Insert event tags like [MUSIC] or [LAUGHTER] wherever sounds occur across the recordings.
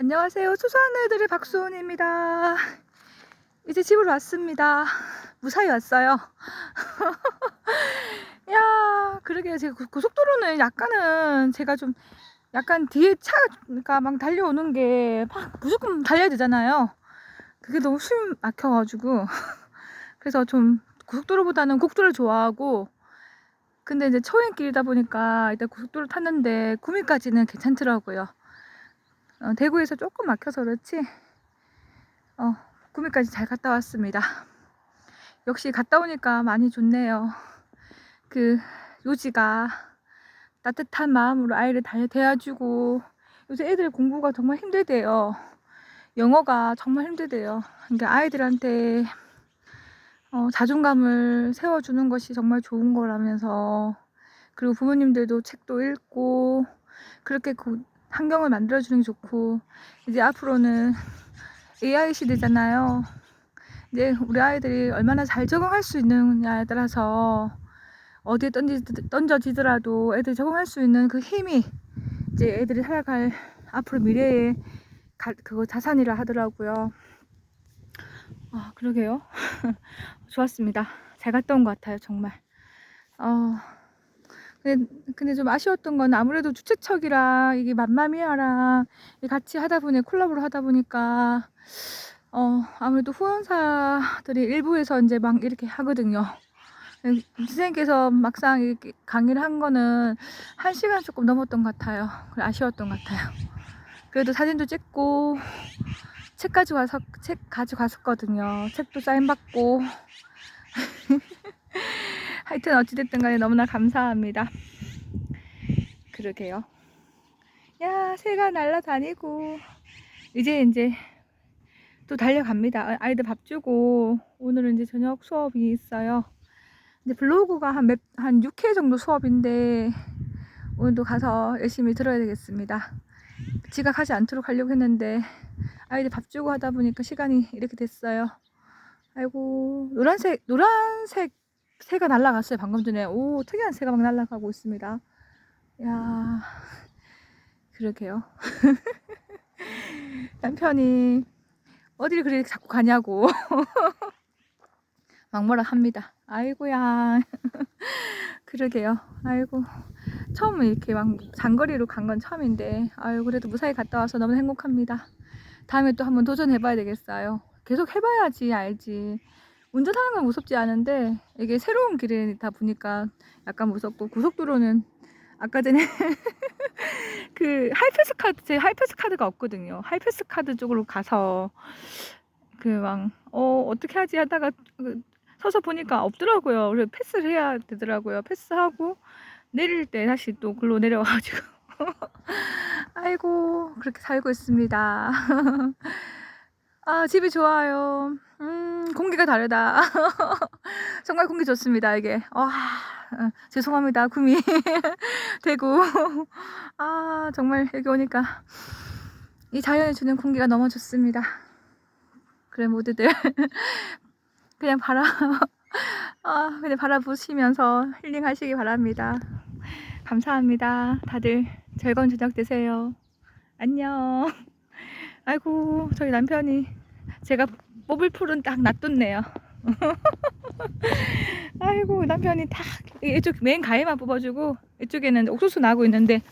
안녕하세요. 수산애들의 박수원입니다. 이제 집으로 왔습니다. 무사히 왔어요. [LAUGHS] 야, 그러게 제가 고- 고속도로는 약간은 제가 좀 약간 뒤에 차가 막 달려오는 게 막 무조건 달려야 되잖아요. 그게 너무 숨 막혀가지고 [LAUGHS] 그래서 좀 고속도로보다는 국도를 좋아하고 근데 이제 초행길이다 보니까 일단 고속도로 탔는데 구미까지는 괜찮더라고요. 어, 대구에서 조금 막혀서 그렇지 어, 구미까지 잘 갔다 왔습니다. 역시 갔다 오니까 많이 좋네요. 그 요지가 따뜻한 마음으로 아이를 잘 대해주고 요새 애들 공부가 정말 힘들대요. 영어가 정말 힘들대요. 그러니까 아이들한테 어, 자존감을 세워주는 것이 정말 좋은 거라면서 그리고 부모님들도 책도 읽고 그렇게 그 환경을 만들어주는 게 좋고 이제 앞으로는 AI 시대잖아요. 이제 우리 아이들이 얼마나 잘 적응할 수 있느냐에 따라서 어디에 던지, 던져지더라도 애들이 적응할 수 있는 그 힘이 이제 애들이 살아갈 앞으로 미래의 가, 그거 자산이라 하더라고요. 아, 그러게요. [LAUGHS] 좋았습니다. 잘 갔다 온 것 같아요, 정말. 어, 근데, 근데 좀 아쉬웠던 건 아무래도 주최측이랑 이게 맘마미아랑 같이 하다 보니 콜라보를 하다 보니까 어 아무래도 후원사들이 일부에서 이제 막 이렇게 하거든요. 선생님께서 막상 이렇게 강의를 한 거는 한 시간 조금 넘었던 것 같아요. 아쉬웠던 것 같아요. 그래도 사진도 찍고 책 가져와서 책 가져갔었거든요. 책도 사인 받고 [LAUGHS] 하여튼 어찌됐든 간에 너무나 감사합니다. 그러게요. 야, 새가 날아다니고, 이제 이제 또 달려갑니다. 아, 아이들 밥 주고, 오늘은 이제 저녁 수업이 있어요. 이제 블로그가 한 몇, 한 6회 정도 수업인데, 오늘도 가서 열심히 들어야 되겠습니다. 지각하지 않도록 하려고 했는데, 아이들 밥 주고 하다 보니까 시간이 이렇게 됐어요. 아이고, 노란색, 노란색 새가 날아갔어요. 방금 전에. 오, 특이한 새가 막 날아가고 있습니다. 야, 그러게요. [LAUGHS] 남편이 어디를 그렇게 자꾸 가냐고 [LAUGHS] 막 뭐라 합니다. 아이고야. [LAUGHS] 그러게요. 아이고. 처음 이렇게 막 장거리로 간 건 처음인데, 아유, 그래도 무사히 갔다 와서 너무 행복합니다. 다음에 또 한번 도전해봐야 되겠어요. 계속 해봐야지 알지. 운전하는 건 무섭지 않은데, 이게 새로운 길이다 보니까 약간 무섭고, 고속도로는 아까 전에 [LAUGHS] 그 하이패스 카드 제 하이패스 카드가 없거든요. 하이패스 카드 쪽으로 가서 그 막 어 어떻게 하지 하다가 그 서서 보니까 없더라고요. 그래서 패스를 해야 되더라고요. 패스하고 내릴 때 다시 또 글로 내려와가지고 [LAUGHS] 아이고 그렇게 살고 있습니다. [LAUGHS] 아 집이 좋아요. 음 공기가 다르다. [LAUGHS] 정말 공기 좋습니다 이게. 와 어, 죄송합니다 구미 [LAUGHS] 대구 아 정말 여기 오니까 이 자연이 주는 공기가 너무 좋습니다 그래 모두들 [LAUGHS] 그냥 바라 아 그냥 바라보시면서 힐링하시기 바랍니다 감사합니다 다들 즐거운 저녁 되세요 안녕 아이고 저희 남편이 제가 뽑을 풀은 딱 놔뒀네요. [LAUGHS] 아이고 남편이 딱 이쪽 맨 가해만 뽑아주고 이쪽에는 옥수수 나고 있는데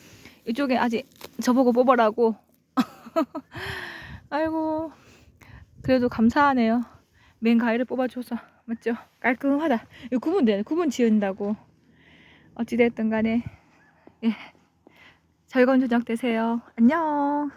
이쪽에 아직 저보고 뽑으라고. [LAUGHS] 아이고 그래도 감사하네요. 맨 가해를 뽑아줘서 맞죠? 깔끔하다. 이거 구분 돼 구분 지은다고. 어찌됐든 간에. 예. 즐거운 저녁 되세요. 안녕